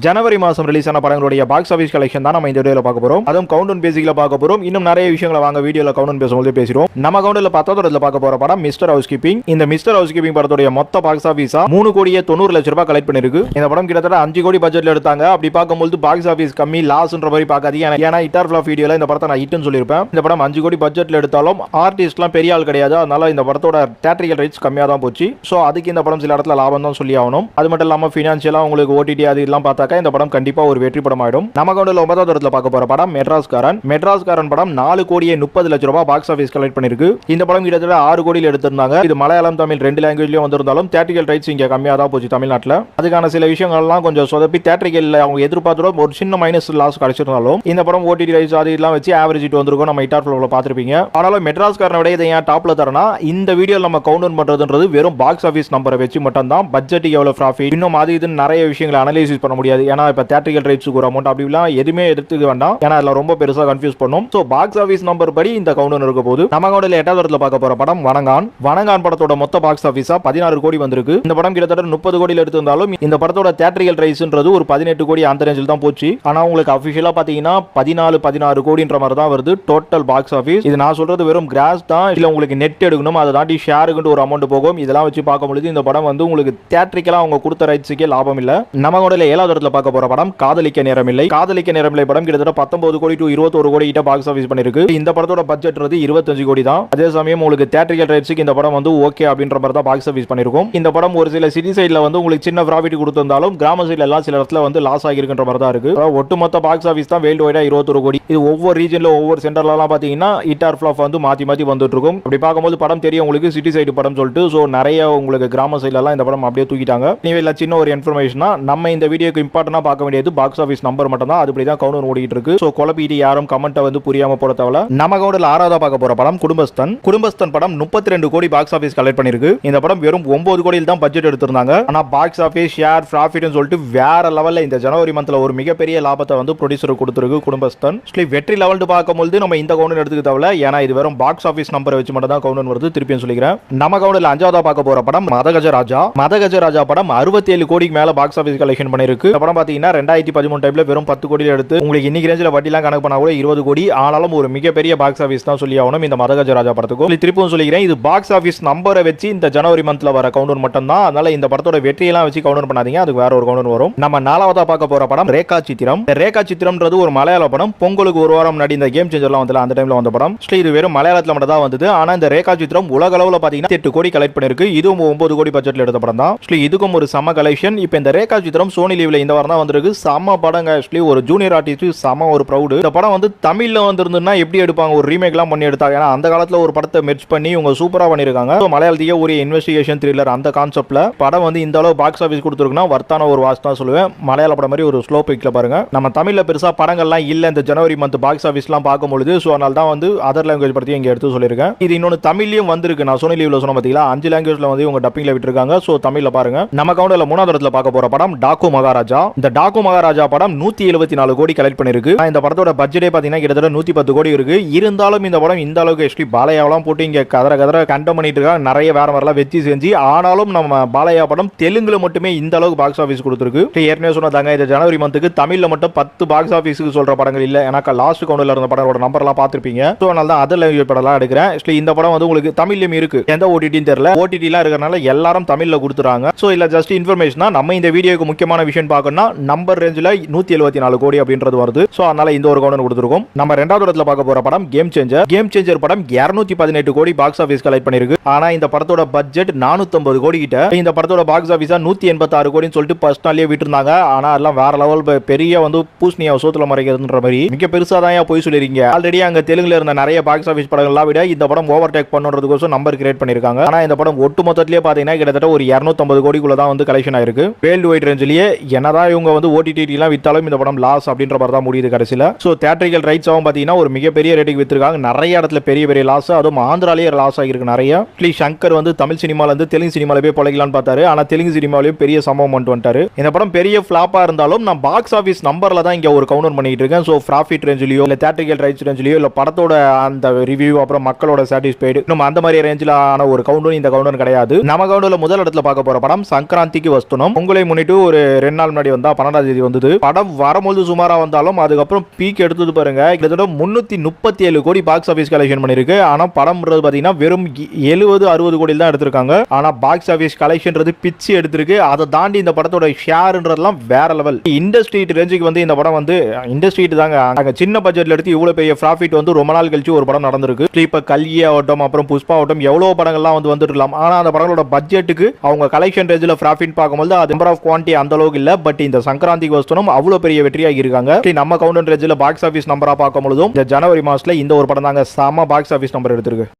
ஜனவரி மாதம் ரிலீஸ் ஆன படங்களுடைய box office collection தான் நம்ம இந்த வீடியோவில் பார்க்க போகிறோம் அதுவும் கவுண்டன் பேசிக்கல பார்க்க போகிறோம் இன்னும் நிறைய விஷயங்களை வாங்க வீடியோவில் கவுண்ட் பேசும்போது பேசிடுவோம். நம்ம கவுண்டில் பத்தாவது பார்க்க போகிற படம் மிஸ்டர் ஹவுஸ் கீப்பிங் இந்த மிஸ்டர் ஹவுஸ் கீப்பிங் படத்துடைய மொத்த பாக்ஸ் ஆஃபீஸா மூணு கோடியே தொண்ணூறு லட்ச ரூபாய் கலெக்ட் பண்ணிருக்கு. இந்த படம் கிட்டத்தட்ட அஞ்சு கோடி பட்ஜெட்ல எடுத்தாங்க. அப்படி பார்க்கும்போது பாக்ஸ் ஆஃபீஸ் கம்மி லாஸ்ன்ற மாதிரி பார்க்காதீங்க. ஏன்னா- ஏன்னா இட்டார் ஃபிளாப் வீடியோவில் இந்த படத்தை நான் ஹிட்னு சொல்லியிருப்பேன். இந்த படம் அஞ்சு கோடி பட்ஜெட்ல எடுத்தாலும் ஆர்டிஸ்ட்லாம் பெரிய ஆள் கிடையாது. அதனால இந்த படத்தோட தேட்டரிக்கல் ரேட்ஸ் கம்மியாக தான் போச்சு. ஸோ அதுக்கு இந்த படம் சில இடத்துல லாபம் தான் சொல்லி ஆகணும். அது மட்டும் இல்லாமல் ஃபினான்ஷியலாக உங்களுக்கு ஓடிடி அது இதெல்லாம் பார்த்தாக்கா இந்த படம் கண்டிப்பாக ஒரு வெற்றி படம் ஆயிடும் நம்ம கவுண்டில் ஒன்பதாவது இடத்துல பார்க்க போற படம் மெட்ராஸ்காரன். மெட்ராஸ்காரன் படம் நாலு கோடியே முப்பது லட்ச ரூபாய் பாக்ஸ் ஆஃபீஸ் கலெக்ட் பண்ணிருக்கு. இந்த படம் கிட்டத்தட்ட ஆறு கோடியில் எடுத்திருந்தாங்க. இது மலையாளம் தமிழ் ரெண்டு லாங்குவேஜ்லயும் வந்திருந்தாலும் தேட்டரிக்கல் ரைட்ஸ் இங்கே கம்மியாக தான் போச்சு தமிழ்நாட்டில். அதுக்கான சில விஷயங்கள்லாம் கொஞ்சம் சொதப்பி தேட்டரிக்கல் அவங்க எதிர்பார்த்துடும் ஒரு சின்ன மைனஸ் லாஸ் கிடைச்சிருந்தாலும் இந்த படம் ஓடிடி ரைட்ஸ் அது இதெல்லாம் வச்சு ஆவரேஜ் இட்டு வந்திருக்கும். நம்ம இட்டார் ஃபிளோவில் பார்த்துருப்பீங்க. ஆனாலும் மெட்ராஸ்காரனை விட இதை ஏன் டாப்ல தரனா இந்த வீடியோ நம்ம கவுண்ட் பண்றதுன்றது வெறும் பாக்ஸ் ஆஃபீஸ் நம்பரை வச்சு மட்டும் தான் பட்ஜெட் எவ்வளோ ப்ராஃபிட் இன்னும் அது இதுன்னு நிறைய விஷயங்களை அனலைசிஸ் பண்ண முடியாது. ஏன்னா இப்போ தேட்டரிக்கல் ரைட்ஸுக்கு ஒரு அமௌண்ட் அப்படிலாம் எதுவுமே எடுத்துக்க வேண்டாம். ஏன்னா அதில் ரொம்ப பெருசாக கன்ஃபியூஸ் பண்ணும். ஸோ பாக்ஸ் ஆஃபீஸ் நம்பர் படி இந்த கவுண்ட் இருக்க போது நம்ம கவுண்டில் எட்டாவது இடத்துல பார்க்க போற படம் வணங்கான். வணங்கான் படத்தோட மொத்த பாக்ஸ் ஆஃபீஸா பதினாறு கோடி வந்திருக்கு. இந்த படம் கிட்டத்தட்ட முப்பது கோடியில் எடுத்திருந்தாலும் இந்த படத்தோட தேட்டரிக்கல் ரைஸ்ன்றது ஒரு பதினெட்டு கோடி அந்த ரேஞ்சில் தான் போச்சு. ஆனால் உங்களுக்கு அஃபிஷியலாக பார்த்தீங்கன்னா பதினாலு பதினாறு கோடின்ற மாதிரி தான் வருது டோட்டல் பாக்ஸ் ஆஃபீஸ் இது நான் சொல்றது வெறும் கிராஸ் தான். இல்லை உங்களுக்கு நெட் எடுக்கணும். அதை தாண்டி ஷேருக்குன்ட்டு ஒரு அமௌண்ட் போகும். இதெல்லாம் வச்சு பார்க்கும் பொழுது இந்த படம் வந்து உங்களுக்கு தேட்டரிக்கலாக அவங்க கொடுத்த ரைட்ஸுக்கே லாபம் இல்லை. நம்ம கூட ஏழாவது இடத்துல பார்க்க போற படம் காதலிக்க நேரமில்லை. காதலிக்க நேரமில்லை படம் கிட்டத்தட்ட பத்தொன்பது கோடி டு இருபத்தொரு கோடி கிட்ட பாக்ஸ் ஆஃபீஸ் பண்ணிருக்கு. இந்த படத்தோட பட்ஜெட் வந்து இருபத்தஞ்சு கோடி தான். அதே சமயம் உங்களுக்கு தேட்டரிக்கல் ரைட்ஸுக்கு இந்த படம் வந்து ஓகே அப்படின்ற மாதிரி தான் பாக்ஸ் ஆஃபீஸ் பண்ணிருக்கும். இந்த படம் ஒரு சில சிட்டி சைடில் வந்து உங்களுக்கு சின்ன ப்ராஃபிட் கொடுத்திருந்தாலும் கிராம சைடில் எல்லாம் சில இடத்துல வந்து லாஸ் ஆகிருக்கின்ற மாதிரி தான் இருக்கு. ஒட்டுமொத்த பாக்ஸ் ஆஃபீஸ் தான் வேல்டு வைடா இருபத்தொரு கோடி. இது ஒவ்வொரு ரீஜன்ல ஒவ்வொரு சென்டர்லாம் பார்த்தீங்கன்னா இட்டார் ஃபிளாப் வந்து மாற்றி மாற்றி வந்துட்டு இருக்கும். அப்படி பார்க்கும்போது படம் தெரியும் உங்களுக்கு சிட்டி சைடு படம் சொல்லிட்டு ஸோ நிறைய உங்களுக்கு கிராம சைட்லலாம் இந்த படம் அப்படியே தூக்கிட்டாங்க. நீ இல்லை சின்ன ஒரு இன்ஃபர்மேஷனா நம்ம இந்த வீடியோக்கு இம்பார்ட்டனாக பார்க்க வேண்டியது. பாக்ஸ் ஆஃபீஸ் நம்பர் மட்டும் தான் அதுபடி தான் கவுண்டர் ஓடிட்டு இருக்கு ஸோ குழப்பிட்டு யாரும் கமெண்ட்டை வந்து புரியாம போட தவிர நம்ம கவுண்டில் ஆறாவதா பார்க்க போற படம் குடும்பஸ்தன். குடும்பஸ்தன் படம் முப்பத்தி ரெண்டு கோடி பாக்ஸ் ஆஃபீஸ் கலெக்ட் பண்ணிருக்கு இந்த படம் வெறும் ஒன்பது கோடியில் தான் பட்ஜெட் எடுத்திருந்தாங்க. ஆனா பாக்ஸ் ஆஃபீஸ் ஷேர் ப்ராஃபிட்னு சொல்லிட்டு வேற லெவல்ல இந்த ஜனவரி மந்த்ல ஒரு மிகப்பெரிய லாபத்தை வந்து ப்ரொடியூசர் கொடுத்துருக்கு குடும்பஸ்தன். வெற்றி லெவல் பார்க்கும்போது நம்ம இந்த கவுண்டர் எடுத்துக்க தேவையில்ல ஏன்னா இது வெறும் பாக்ஸ் ஆஃபீஸ் நம்பரை வச்சு மட்டும் தான் கவுண்டர் வருது. திருப்பியும் சொல்லிக்கிறேன். நம்ம கவுண்டர்ல அஞ்சாவதா பார்க்க போற படம் மதகஜ ராஜா. மதகஜ ராஜா படம் அறுபத்தி ஏழு கோடிக்கு மேல பாக்ஸ் ஆஃபீஸ் கலெக்ஷன் பண்ணிருக்கு அதுக்கப்புறம் பார்த்தீங்கன்னா ரெண்டாயிரத்தி பதிமூணு டைமில் வெறும் பத்து கோடியில் எடுத்து உங்களுக்கு இன்னைக்கு ரேஞ்சில் வட்டிலாம் கணக்கு பண்ணா கூட இருபது கோடி. ஆனாலும் ஒரு மிகப்பெரிய பாக்ஸ் ஆஃபீஸ் தான் சொல்லி ஆகணும் இந்த மதகஜ ராஜா படத்துக்கும் திருப்பவும் சொல்லிக்கிறேன் இது பாக்ஸ் ஆஃபீஸ் நம்பரை வச்சு இந்த ஜனவரி மந்த்ல வர கவுண்டர் மட்டும் தான் அதனால இந்த படத்தோட வெற்றியெல்லாம் வச்சு கவுண்டர் பண்ணாதீங்க அதுக்கு வேற ஒரு கவுண்டர் வரும். நம்ம நாலாவதா பார்க்க போற படம் ரேகா சித்திரம். ரேகா சித்திரம்ன்றது ஒரு மலையாள படம். பொங்கலுக்கு ஒரு வாரம் முன்னாடி இந்த கேம் சேஞ்சர்லாம் வந்து அந்த டைம்ல வந்த படம். ஸ்ரீ இது வெறும் மலையாளத்துல மட்டும் தான் வந்தது. ஆனா இந்த ரேகா சித்திரம் உலக அளவுல பாத்தீங்கன்னா எட்டு கோடி கலெக்ட் பண்ணிருக்கு. இதுவும் ஒன்பது கோடி பட்ஜெட்ல எடுத்த படம் தான் ஸ்ரீ இதுக்கும் ஒரு சம கலெக்ஷன் இப்போ இந்த ரேகா சித்திரம் சோனி லீவ்ல இந்த வாரம் தான் வந்திருக்கு. செம்ம படங்க ஆக்சுவலி ஒரு ஜூனியர் ஆர்டிஸ்ட் செம ஒரு ப்ரௌடு இந்த படம் வந்து தமிழில் வந்திருந்துன்னா எப்படி எடுப்பாங்க? ஒரு ரீமேக்லாம் பண்ணி எடுத்தாங்க. ஏன்னா அந்த காலத்தில் ஒரு படத்தை மெர்ச் பண்ணி இவங்க சூப்பராக பண்ணியிருக்காங்க. So, மலையாளத்துக்கே ஒரு இன்வெஸ்டிகேஷன் த்ரில்லர் அந்த கான்செப்ட்ல படம் வந்து இந்த அளவு பாக்ஸ் ஆஃபீஸ் கொடுத்துருக்குன்னா வர்த்தான ஒரு வாஸ் தான் சொல்லுவேன். மலையாள படம் மாதிரி ஒரு ஸ்லோ பிக்ல பாருங்க. நம்ம தமிழில் பெருசாக படங்கள்லாம் இல்லை. இந்த ஜனவரி மந்த் பாக்ஸ் ஆஃபீஸ்லாம் பார்க்கும்பொழுது ஸோ அதனால தான் வந்து அதர் லாங்குவேஜ் பற்றி இங்கே எடுத்து சொல்லியிருக்கேன். இது இன்னொன்று தமிழ்லையும் வந்திருக்கு. நான் சோனி லீவில் சொன்ன பார்த்தீங்களா அஞ்சு லாங்குவேஜில் வந்து இவங்க டப்பிங்கில் விட்டுருக்காங்க. ஸோ தமிழில் பாருங்க. நம்ம கவுண்டில் மூணாவது இடத்துல பார்க்க போகிற படம் டாக்கு மகாராஜா. இந்த டாக்கு மகாராஜா படம் நூத்தி எழுபத்தி நாலு கோடி கலெக்ட் பண்ணிருக்கு. இந்த படத்தோட பட்ஜெட்டே பாத்தீங்கன்னா கிட்டத்தட்ட நூத்தி பத்து கோடி இருக்கு. இருந்தாலும் இந்த படம் இந்த அளவுக்கு எஸ்டி பாலையாவெல்லாம் போட்டு இங்க கதற கதற கண்டம் பண்ணிட்டு இருக்காங்க. நிறைய வேற மாதிரிலாம் வெற்றி செஞ்சு ஆனாலும் நம்ம பாலையா படம் தெலுங்குல மட்டுமே இந்த அளவுக்கு பாக்ஸ் ஆஃபீஸ் கொடுத்துருக்கு. ஏற்கனவே சொன்னதாங்க இந்த ஜனவரி மந்த்துக்கு தமிழ்ல மட்டும் பத்து பாக்ஸ் ஆஃபீஸுக்கு சொல்ற படங்கள் இல்ல. ஏன்னா லாஸ்ட் கவுண்டில் இருந்த படங்களோட நம்பர்லாம் பார்த்திருப்பீங்க. ஸோ அதனால தான் அதர் லாங்குவேஜ் படம்லாம் எடுக்கிறேன். ஆக்சுவலி இந்த படம் வந்து உங்களுக்கு தமிழ்லயும் இருக்கு. எந்த ஓடிடின்னு தெரியல. ஓடிடிலாம் இருக்கிறனால எல்லாரும் தமிழ்ல கொடுத்துறாங்க. ஸோ இல்ல ஜஸ்ட் இன்ஃபர்மேஷனா நம்ம இந்த வீடியோக்கு முக்கியமான விஷயம் பார்க்கணும்னா நம்பர் ரேஞ்சில் நூத்தி எழுபத்தி நாலு கோடி அப்படின்றது வருது. ஸோ அதனால இந்த ஒரு கவுண்டர் கொடுத்துருக்கோம். நம்ம ரெண்டாவது இடத்துல பார்க்க போற படம் கேம் சேஞ்சர் கேம் சேஞ்சர் படம் இரநூத்தி பதினெட்டு கோடி பாக்ஸ் ஆஃபீஸ் கலெக்ட் பண்ணிருக்கு ஆனா இந்த படத்தோட பட்ஜெட் நானூற்றம்பது கோடி கிட்ட. இந்த படத்தோட பாக்ஸ் ஆஃபீஸா நூத்தி எண்பத்தாறு கோடின்னு சொல்லிட்டு ஃபர்ஸ்ட் நாளே விட்டுருந்தாங்க. ஆனா அதெல்லாம் வேற லெவல் பெரிய வந்து பூசணியா சோத்துல மறைக்கிறதுன்ற மாதிரி. மிக பெருசா தான் போய் சொல்லிருக்கீங்க ஆல்ரெடி அங்க தெலுங்குல இருந்த நிறைய பாக்ஸ் ஆஃபீஸ் படங்கள்லாம் விட இந்த படம் ஓவர் டேக் பண்ணுறதுக்கோசம் நம்பர் கிரியேட் பண்ணிருக்காங்க ஆனா இந்த படம் ஒட்டு மொத்தத்திலேயே பாத்தீங்கன்னா கிட்டத்தட்ட ஒரு இருநூத்தம்பது கோடிக்குள்ள தான் வந்து கலெக்ஷன் ஆயிருக்கு. வேர்ல்டு வைட் ரேஞ்சிலேயே என்ன என்னதான் இவங்க வந்து ஓடிடிலாம் வித்தாலும் இந்த படம் லாஸ் அப்படின்ற மாதிரி தான் முடியுது கடைசியில். ஸோ தேட்டரிக்கல் ரைட்ஸ் ஆகும் பார்த்தீங்கன்னா ஒரு மிகப்பெரிய ரேட்டுக்கு வித்துருக்காங்க. நிறைய இடத்துல பெரிய பெரிய லாஸ் அதுவும் ஆந்திராலேயே லாஸ் ஆகிருக்கு நிறைய. ப்ளீ சங்கர் வந்து தமிழ் சினிமாலேருந்து தெலுங்கு சினிமாவில் போய் பொழைக்கலாம்னு பார்த்தாரு. ஆனால் தெலுங்கு சினிமாலையும் பெரிய சம்பவம் பண்ணிட்டு வந்துட்டாரு. இந்த படம் பெரிய ஃப்ளாப்பாக இருந்தாலும் நான் பாக்ஸ் ஆஃபீஸ் நம்பரில் தான் இங்கே ஒரு கவுண்டர் பண்ணிட்டு இருக்கேன். ஸோ ப்ராஃபிட் ரேஞ்சிலையோ இல்லை தேட்டரிக்கல் ரைட்ஸ் ரேஞ்சிலையோ இல்லை படத்தோட அந்த ரிவ்யூ அப்புறம் மக்களோட சாட்டிஸ்ஃபைடு இன்னும் அந்த மாதிரி ரேஞ்சில் ஆன ஒரு கவுண்டர் இந்த கவுண்டர் கிடையாது. நம்ம கவுண்டரில் முதல் இடத்துல பார்க்க போகிற படம் சங்கராந்திக்கு வஸ்துனம். உங்களை முன்னிட்டு ஒரு ரெண்டு நாள் முன்னாடி வந்தா பன்னெண்டாம் தேதி வந்தது. படம் வரும்போது சுமாரா வந்தாலும் அதுக்கப்புறம் பீக் எடுத்தது பாருங்க. கிட்டத்தட்ட முன்னூத்தி முப்பத்தி ஏழு கோடி பாக்ஸ் ஆஃபீஸ் கலெக்ஷன் பண்ணிருக்கு. ஆனா படம்ன்றது பாத்தீங்கன்னா வெறும் எழுபது அறுபது கோடி தான் எடுத்திருக்காங்க. ஆனா பாக்ஸ் ஆஃபீஸ் கலெக்ஷன்றது பிச்சு எடுத்திருக்கு. அதை தாண்டி இந்த படத்தோட ஷேர்ன்றதுலாம் வேற லெவல் இண்டஸ்ட்ரி ரேஞ்சுக்கு வந்து இந்த படம் வந்து இண்டஸ்ட்ரி தாங்க. அங்க சின்ன பட்ஜெட்ல எடுத்து இவ்வளவு பெரிய ப்ராஃபிட் வந்து ரொம்ப நாள் கழிச்சு ஒரு படம் நடந்திருக்கு. இப்ப கல்வி ஆகட்டும் அப்புறம் புஷ்பா ஆகட்டும் எவ்வளவு படங்கள்லாம் வந்து வந்துருக்கலாம் ஆனா அந்த படங்களோட பட்ஜெட்டுக்கு அவங்க கலெக்ஷன் ரேஞ்சில் ப்ராஃபிட் பார்க்கும்போது அது நம்பர் ஆஃப் குவான்டி அந்த அளவுக்கு இல்லை. பட் இந்த சங்கராந்தி வஸ்தனம் அவ்வளவு பெரிய வெற்றியாக இருக்காங்க. நம்ம கவுண்டன் ரேஞ்சில் பாக்ஸ் ஆஃபீஸ் நம்பரா பார்க்கும் பொழுதும் இந்த ஜனவரி மாசத்துல இந்த ஒரு படம் தாங்க. செம பாக்ஸ் ஆஃபீஸ் நம்பர் எடுத்திருக்கு.